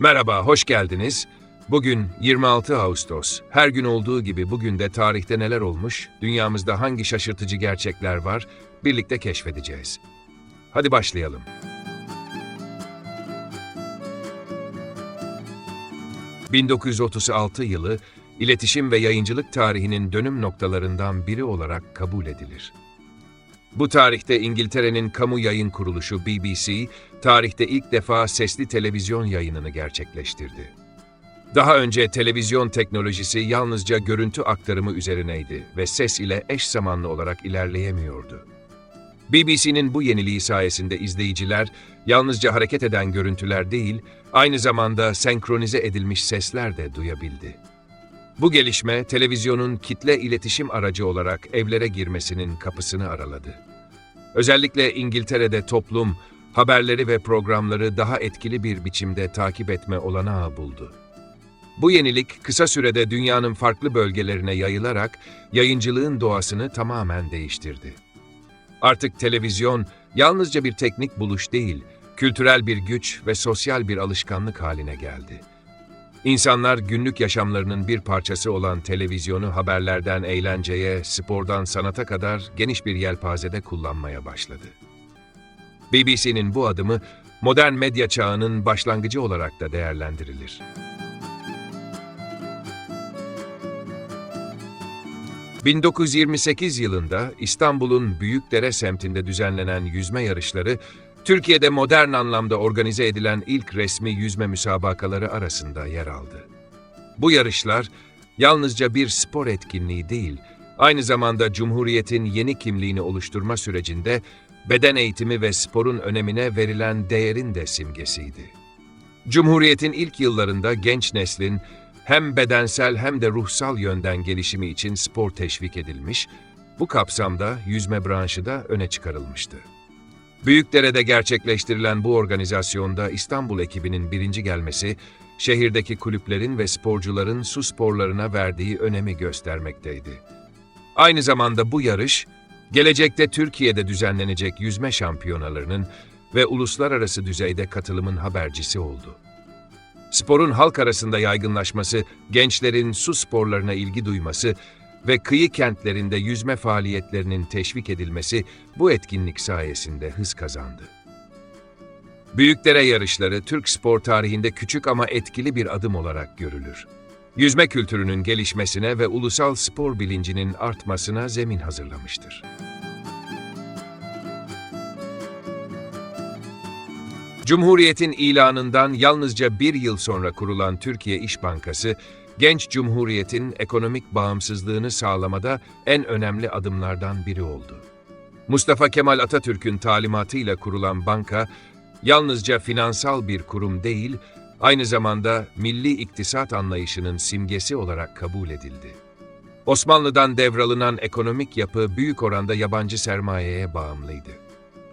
Merhaba, hoş geldiniz. Bugün 26 Ağustos. Her gün olduğu gibi bugün de tarihte neler olmuş, dünyamızda hangi şaşırtıcı gerçekler var, birlikte keşfedeceğiz. Hadi başlayalım. ...1936 yılı, iletişim ve yayıncılık tarihinin dönüm noktalarından biri olarak kabul edilir. Bu tarihte İngiltere'nin kamu yayın kuruluşu BBC, tarihte ilk defa sesli televizyon yayınını gerçekleştirdi. Daha önce televizyon teknolojisi yalnızca görüntü aktarımı üzerineydi ve ses ile eş zamanlı olarak ilerleyemiyordu. BBC'nin bu yeniliği sayesinde izleyiciler yalnızca hareket eden görüntüler değil, aynı zamanda senkronize edilmiş sesler de duyabildi. Bu gelişme televizyonun kitle iletişim aracı olarak evlere girmesinin kapısını araladı. Özellikle İngiltere'de toplum haberleri ve programları daha etkili bir biçimde takip etme olanağı buldu. Bu yenilik kısa sürede dünyanın farklı bölgelerine yayılarak yayıncılığın doğasını tamamen değiştirdi. Artık televizyon yalnızca bir teknik buluş değil, kültürel bir güç ve sosyal bir alışkanlık haline geldi. İnsanlar günlük yaşamlarının bir parçası olan televizyonu haberlerden eğlenceye, spordan sanata kadar geniş bir yelpazede kullanmaya başladı. BBC'nin bu adımı modern medya çağının başlangıcı olarak da değerlendirilir. ...1928 yılında İstanbul'un Büyükdere semtinde düzenlenen yüzme yarışları Türkiye'de modern anlamda organize edilen ilk resmi yüzme müsabakaları arasında yer aldı. Bu yarışlar yalnızca bir spor etkinliği değil, aynı zamanda Cumhuriyet'in yeni kimliğini oluşturma sürecinde beden eğitimi ve sporun önemine verilen değerin de simgesiydi. Cumhuriyet'in ilk yıllarında genç neslin hem bedensel hem de ruhsal yönden gelişimi için spor teşvik edilmiş, bu kapsamda yüzme branşı da öne çıkarılmıştı. Büyükdere'de gerçekleştirilen bu organizasyonda İstanbul ekibinin birinci gelmesi, şehirdeki kulüplerin ve sporcuların su sporlarına verdiği önemi göstermekteydi. Aynı zamanda bu yarış, gelecekte Türkiye'de düzenlenecek yüzme şampiyonalarının ve uluslararası düzeyde katılımın habercisi oldu. Sporun halk arasında yaygınlaşması, gençlerin su sporlarına ilgi duyması ve kıyı kentlerinde yüzme faaliyetlerinin teşvik edilmesi bu etkinlik sayesinde hız kazandı. Büyükdere yarışları Türk spor tarihinde küçük ama etkili bir adım olarak görülür. Yüzme kültürünün gelişmesine ve ulusal spor bilincinin artmasına zemin hazırlamıştır. Cumhuriyet'in ilanından yalnızca bir yıl sonra kurulan Türkiye İş Bankası, genç cumhuriyetin ekonomik bağımsızlığını sağlamada en önemli adımlardan biri oldu. Mustafa Kemal Atatürk'ün talimatıyla kurulan banka, yalnızca finansal bir kurum değil, aynı zamanda milli iktisat anlayışının simgesi olarak kabul edildi. Osmanlı'dan devralınan ekonomik yapı büyük oranda yabancı sermayeye bağımlıydı.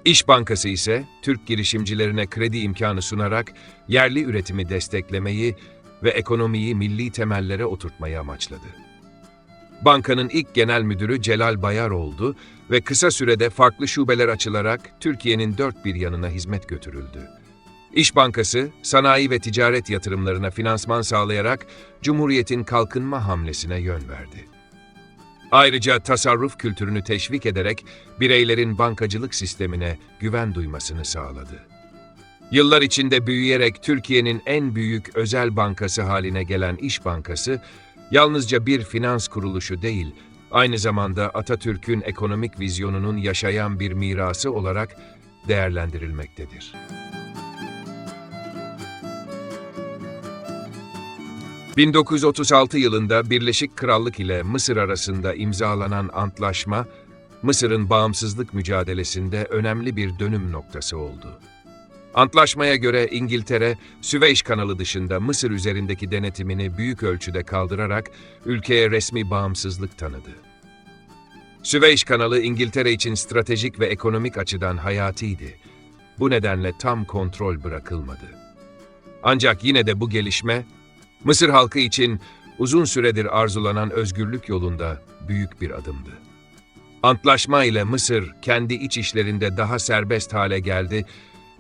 İş Bankası ise Türk girişimcilerine kredi imkanı sunarak yerli üretimi desteklemeyi ve ekonomiyi milli temellere oturtmayı amaçladı. Bankanın ilk genel müdürü Celal Bayar oldu ve kısa sürede farklı şubeler açılarak Türkiye'nin dört bir yanına hizmet götürüldü. İş Bankası, sanayi ve ticaret yatırımlarına finansman sağlayarak Cumhuriyet'in kalkınma hamlesine yön verdi. Ayrıca tasarruf kültürünü teşvik ederek bireylerin bankacılık sistemine güven duymasını sağladı. Yıllar içinde büyüyerek Türkiye'nin en büyük özel bankası haline gelen İş Bankası, yalnızca bir finans kuruluşu değil, aynı zamanda Atatürk'ün ekonomik vizyonunun yaşayan bir mirası olarak değerlendirilmektedir. ...1936 yılında Birleşik Krallık ile Mısır arasında imzalanan antlaşma, Mısır'ın bağımsızlık mücadelesinde önemli bir dönüm noktası oldu. Antlaşmaya göre İngiltere, Süveyş kanalı dışında Mısır üzerindeki denetimini büyük ölçüde kaldırarak ülkeye resmi bağımsızlık tanıdı. Süveyş kanalı İngiltere için stratejik ve ekonomik açıdan hayatiydi. Bu nedenle tam kontrol bırakılmadı. Ancak yine de bu gelişme, Mısır halkı için uzun süredir arzulanan özgürlük yolunda büyük bir adımdı. Antlaşma ile Mısır kendi iç işlerinde daha serbest hale geldi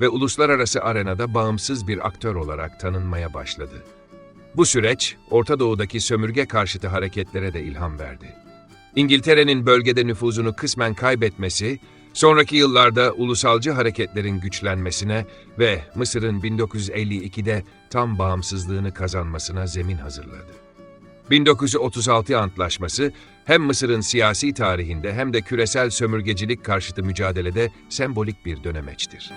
ve uluslararası arenada bağımsız bir aktör olarak tanınmaya başladı. Bu süreç, Orta Doğu'daki sömürge karşıtı hareketlere de ilham verdi. İngiltere'nin bölgede nüfuzunu kısmen kaybetmesi, sonraki yıllarda ulusalcı hareketlerin güçlenmesine ve Mısır'ın 1952'de tam bağımsızlığını kazanmasına zemin hazırladı. 1936 Antlaşması hem Mısır'ın siyasi tarihinde hem de küresel sömürgecilik karşıtı mücadelede sembolik bir dönemeçtir.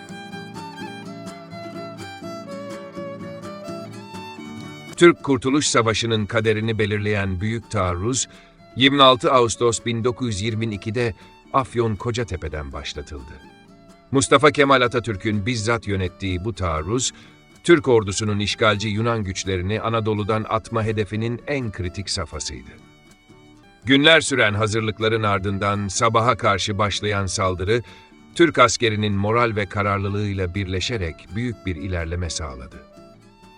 Türk Kurtuluş Savaşı'nın kaderini belirleyen Büyük Taarruz, 26 Ağustos 1922'de Afyon Kocatepe'den başlatıldı. Mustafa Kemal Atatürk'ün bizzat yönettiği bu taarruz, Türk ordusunun işgalci Yunan güçlerini Anadolu'dan atma hedefinin en kritik safhasıydı. Günler süren hazırlıkların ardından sabaha karşı başlayan saldırı, Türk askerinin moral ve kararlılığıyla birleşerek büyük bir ilerleme sağladı.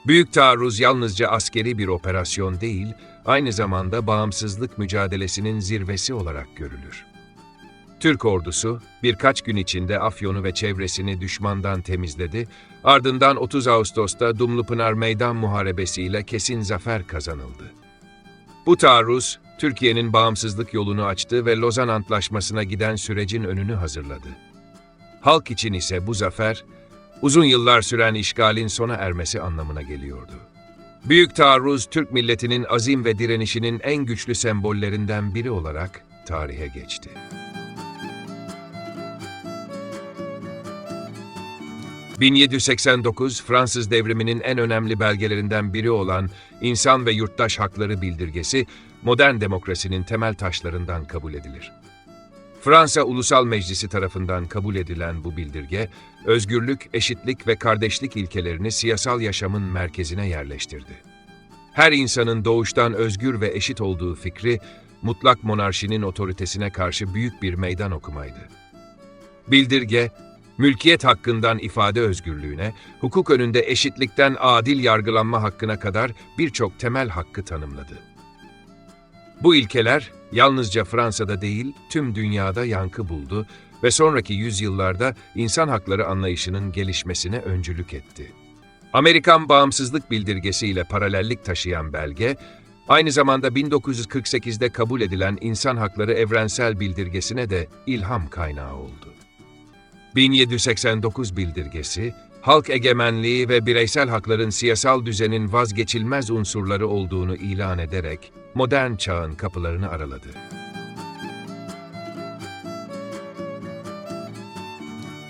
Büyük taarruz yalnızca askeri bir operasyon değil, aynı zamanda bağımsızlık mücadelesinin zirvesi olarak görülür. Türk ordusu birkaç gün içinde Afyon'u ve çevresini düşmandan temizledi, ardından 30 Ağustos'ta Dumlupınar Meydan Muharebesi ile kesin zafer kazanıldı. Bu taarruz, Türkiye'nin bağımsızlık yolunu açtı ve Lozan Antlaşması'na giden sürecin önünü hazırladı. Halk için ise bu zafer, uzun yıllar süren işgalin sona ermesi anlamına geliyordu. Büyük taarruz, Türk milletinin azim ve direnişinin en güçlü sembollerinden biri olarak tarihe geçti. 1789 Fransız devriminin en önemli belgelerinden biri olan İnsan ve Yurttaş Hakları Bildirgesi, modern demokrasinin temel taşlarından kabul edilir. Fransa Ulusal Meclisi tarafından kabul edilen bu bildirge, özgürlük, eşitlik ve kardeşlik ilkelerini siyasal yaşamın merkezine yerleştirdi. Her insanın doğuştan özgür ve eşit olduğu fikri, mutlak monarşinin otoritesine karşı büyük bir meydan okumaydı. Bildirge, mülkiyet hakkından ifade özgürlüğüne, hukuk önünde eşitlikten adil yargılanma hakkına kadar birçok temel hakkı tanımladı. Bu ilkeler yalnızca Fransa'da değil, tüm dünyada yankı buldu ve sonraki yüzyıllarda insan hakları anlayışının gelişmesine öncülük etti. Amerikan Bağımsızlık Bildirgesi ile paralellik taşıyan belge, aynı zamanda 1948'de kabul edilen İnsan Hakları Evrensel Bildirgesi'ne de ilham kaynağı oldu. 1789 bildirgesi, halk egemenliği ve bireysel hakların siyasal düzenin vazgeçilmez unsurları olduğunu ilan ederek modern çağın kapılarını araladı.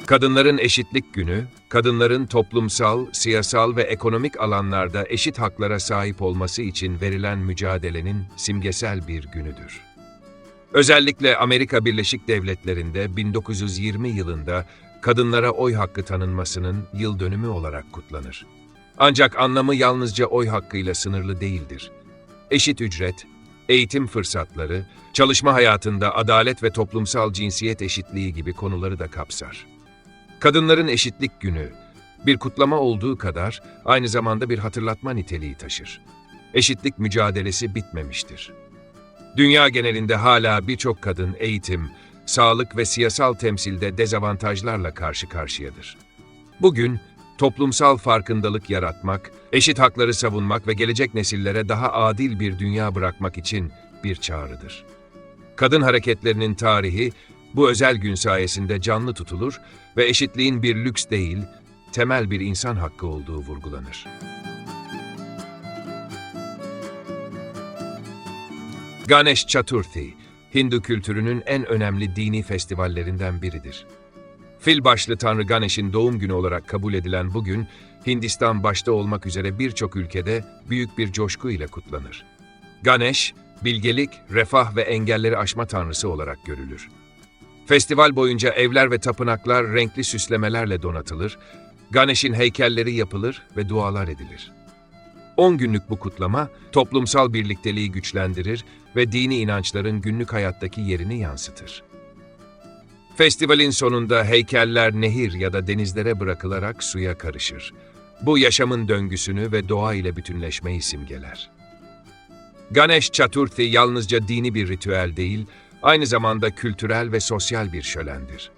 Kadınların Eşitlik Günü, kadınların toplumsal, siyasal ve ekonomik alanlarda eşit haklara sahip olması için verilen mücadelenin simgesel bir günüdür. Özellikle Amerika Birleşik Devletleri'nde 1920 yılında kadınlara oy hakkı tanınmasının yıl dönümü olarak kutlanır. Ancak anlamı yalnızca oy hakkıyla sınırlı değildir. Eşit ücret, eğitim fırsatları, çalışma hayatında adalet ve toplumsal cinsiyet eşitliği gibi konuları da kapsar. Kadınların Eşitlik Günü, bir kutlama olduğu kadar aynı zamanda bir hatırlatma niteliği taşır. Eşitlik mücadelesi bitmemiştir. Dünya genelinde hala birçok kadın eğitim, sağlık ve siyasal temsilde dezavantajlarla karşı karşıyadır. Bugün toplumsal farkındalık yaratmak, eşit hakları savunmak ve gelecek nesillere daha adil bir dünya bırakmak için bir çağrıdır. Kadın hareketlerinin tarihi bu özel gün sayesinde canlı tutulur ve eşitliğin bir lüks değil, temel bir insan hakkı olduğu vurgulanır. Ganesh Chaturthi, Hindu kültürünün en önemli dini festivallerinden biridir. Fil başlı Tanrı Ganesh'in doğum günü olarak kabul edilen bu gün, Hindistan başta olmak üzere birçok ülkede büyük bir coşku ile kutlanır. Ganesh, bilgelik, refah ve engelleri aşma tanrısı olarak görülür. Festival boyunca evler ve tapınaklar renkli süslemelerle donatılır, Ganesh'in heykelleri yapılır ve dualar edilir. 10 günlük bu kutlama toplumsal birlikteliği güçlendirir ve dini inançların günlük hayattaki yerini yansıtır. Festivalin sonunda heykeller nehir ya da denizlere bırakılarak suya karışır. Bu yaşamın döngüsünü ve doğa ile bütünleşmeyi simgeler. Ganesh Chaturthi yalnızca dini bir ritüel değil, aynı zamanda kültürel ve sosyal bir şölendir.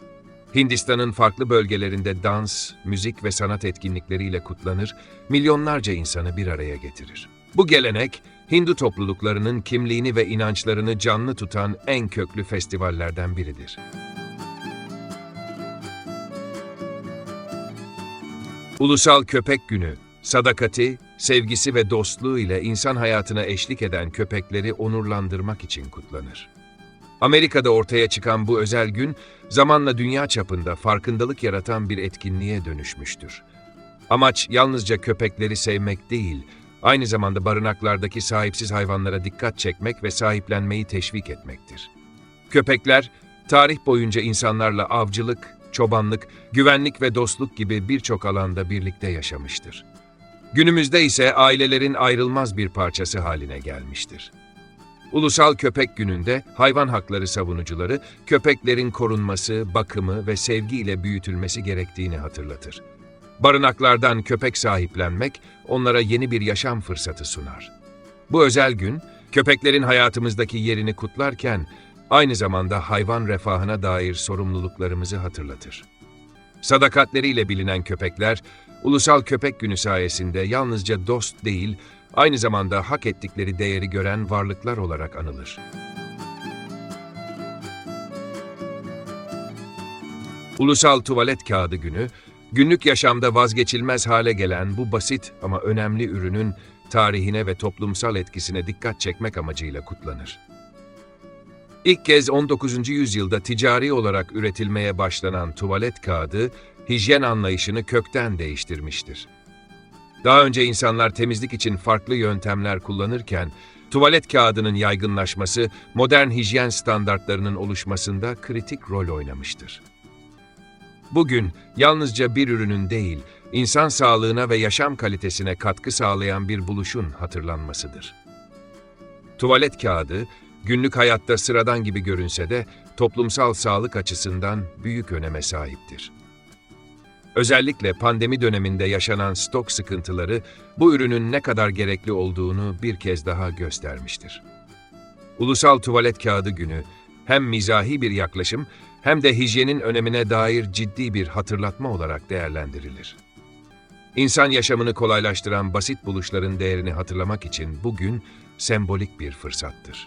Hindistan'ın farklı bölgelerinde dans, müzik ve sanat etkinlikleriyle kutlanır, milyonlarca insanı bir araya getirir. Bu gelenek, Hindu topluluklarının kimliğini ve inançlarını canlı tutan en köklü festivallerden biridir. Ulusal Köpek Günü, sadakati, sevgisi ve dostluğu ile insan hayatına eşlik eden köpekleri onurlandırmak için kutlanır. Amerika'da ortaya çıkan bu özel gün, zamanla dünya çapında farkındalık yaratan bir etkinliğe dönüşmüştür. Amaç yalnızca köpekleri sevmek değil, aynı zamanda barınaklardaki sahipsiz hayvanlara dikkat çekmek ve sahiplenmeyi teşvik etmektir. Köpekler, tarih boyunca insanlarla avcılık, çobanlık, güvenlik ve dostluk gibi birçok alanda birlikte yaşamıştır. Günümüzde ise ailelerin ayrılmaz bir parçası haline gelmiştir. Ulusal Köpek Günü'nde hayvan hakları savunucuları köpeklerin korunması, bakımı ve sevgiyle büyütülmesi gerektiğini hatırlatır. Barınaklardan köpek sahiplenmek onlara yeni bir yaşam fırsatı sunar. Bu özel gün köpeklerin hayatımızdaki yerini kutlarken aynı zamanda hayvan refahına dair sorumluluklarımızı hatırlatır. Sadakatleriyle bilinen köpekler, Ulusal Köpek Günü sayesinde yalnızca dost değil, aynı zamanda hak ettikleri değeri gören varlıklar olarak anılır. Ulusal Tuvalet Kağıdı Günü, günlük yaşamda vazgeçilmez hale gelen bu basit ama önemli ürünün tarihine ve toplumsal etkisine dikkat çekmek amacıyla kutlanır. İlk kez 19. yüzyılda ticari olarak üretilmeye başlanan tuvalet kağıdı, hijyen anlayışını kökten değiştirmiştir. Daha önce insanlar temizlik için farklı yöntemler kullanırken, tuvalet kağıdının yaygınlaşması, modern hijyen standartlarının oluşmasında kritik rol oynamıştır. Bugün yalnızca bir ürünün değil, insan sağlığına ve yaşam kalitesine katkı sağlayan bir buluşun hatırlanmasıdır. Tuvalet kağıdı, günlük hayatta sıradan gibi görünse de toplumsal sağlık açısından büyük öneme sahiptir. Özellikle pandemi döneminde yaşanan stok sıkıntıları bu ürünün ne kadar gerekli olduğunu bir kez daha göstermiştir. Ulusal Tuvalet Kağıdı Günü hem mizahi bir yaklaşım hem de hijyenin önemine dair ciddi bir hatırlatma olarak değerlendirilir. İnsan yaşamını kolaylaştıran basit buluşların değerini hatırlamak için bugün sembolik bir fırsattır.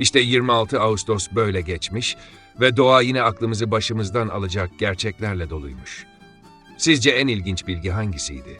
İşte 26 Ağustos böyle geçmiş ve doğa yine aklımızı başımızdan alacak gerçeklerle doluymuş. Sizce en ilginç bilgi hangisiydi?